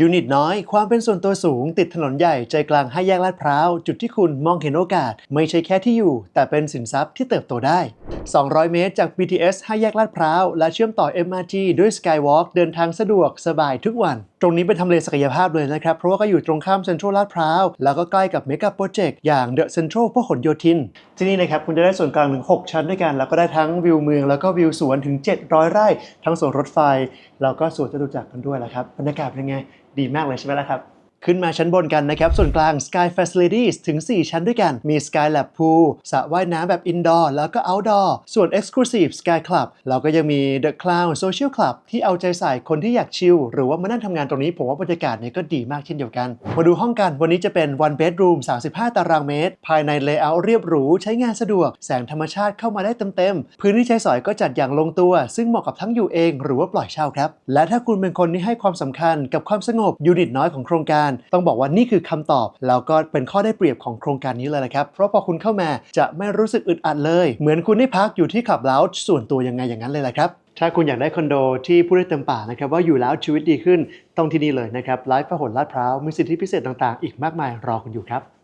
ยูนิตน้อย ความเป็นส่วนตัวสูง ติดถนนใหญ่ใจกลางห้าแยกลาดพร้าว จุดที่คุณมองเห็นโอกาส ไม่ใช่แค่ที่อยู่ แต่เป็นสินทรัพย์ที่เติบโตได้ 200 เมตรจาก BTS ห้แยกลาดพร้าว และเชื่อมต่อ MRT ด้วย Skywalk เดินทางสะดวกสบายทุกวัน ตรงนี้เป็นทำเลศักยภาพเลยนะครับ เพราะว่าก็อยู่ตรงข้ามเซ็นทรัลลาดพร้าว แล้วก็ใกล้กับเมกะโปรเจกต์อย่างเดอะเซ็นทรัลพหลโยธิน ที่นี่นะครับคุณจะได้ส่วนกลางถึง 6 ชั้นด้วยกัน แล้วก็ได้ทั้งวิวเมืองแล้วก็วิวสวนถึง 700 ไร่ ทั้งสวนรถไฟ แล้วก็สวนจตุจักรกันด้วยแหละครับบรรยากาศเป็นไงดีมากเลยใช่ไหมล่ะครับ ขึ้นมาชั้นบนกันนะครับ ส่วนกลาง Sky Facilities ถึง 4 ชั้นด้วยกัน มี Sky Lab Pool สระว่ายน้ำแบบ Indoor แล้วก็ Outdoor ส่วน Exclusive Sky Club เราก็ยังมี The Clown Social Club ที่เอาใจใส่คนที่อยากชิลหรือว่ามานั่งทำงานตรงนี้ ผมว่าบรรยากาศเนี่ยก็ดีมากเช่นเดียวกัน มาดูห้องกันวันนี้จะเป็น one bedroom 35 ตารางเมตร ภายใน layout เรียบหรูใช้งานสะดวก แสงธรรมชาติเข้ามาได้เต็มๆพื้นที่ใช้สอยก็จัดอย่างลงตัว ซึ่งเหมาะกับทั้งอยู่เอง หรือว่าปล่อยเช่าครับและถ้าคุณเป็นคนที่ให้ความสำคัญกับความสงบยูนิตน้อยของโครงการต้องบอกว่านี่คือคำตอบ แล้วก็เป็นข้อได้เปรียบของโครงการนี้เลยละครับ เพราะพอคุณเข้ามาจะไม่รู้สึกอึดอัดเลย เหมือนคุณได้พักอยู่ที่ขับเล้าส่วนตัวยังไงอย่างนั้นเลยแหละครับถ้าคุณอยากได้คอนโดที่ผู้ได้เต็มปากนะครับว่าอยู่แล้วชีวิตดีขึ้นต้องที่นี่เลยนะครับไลฟ์พหลลาดพร้าวมีสิทธิพิเศษต่างๆ อีกมากมายรอคุณอยู่ครับ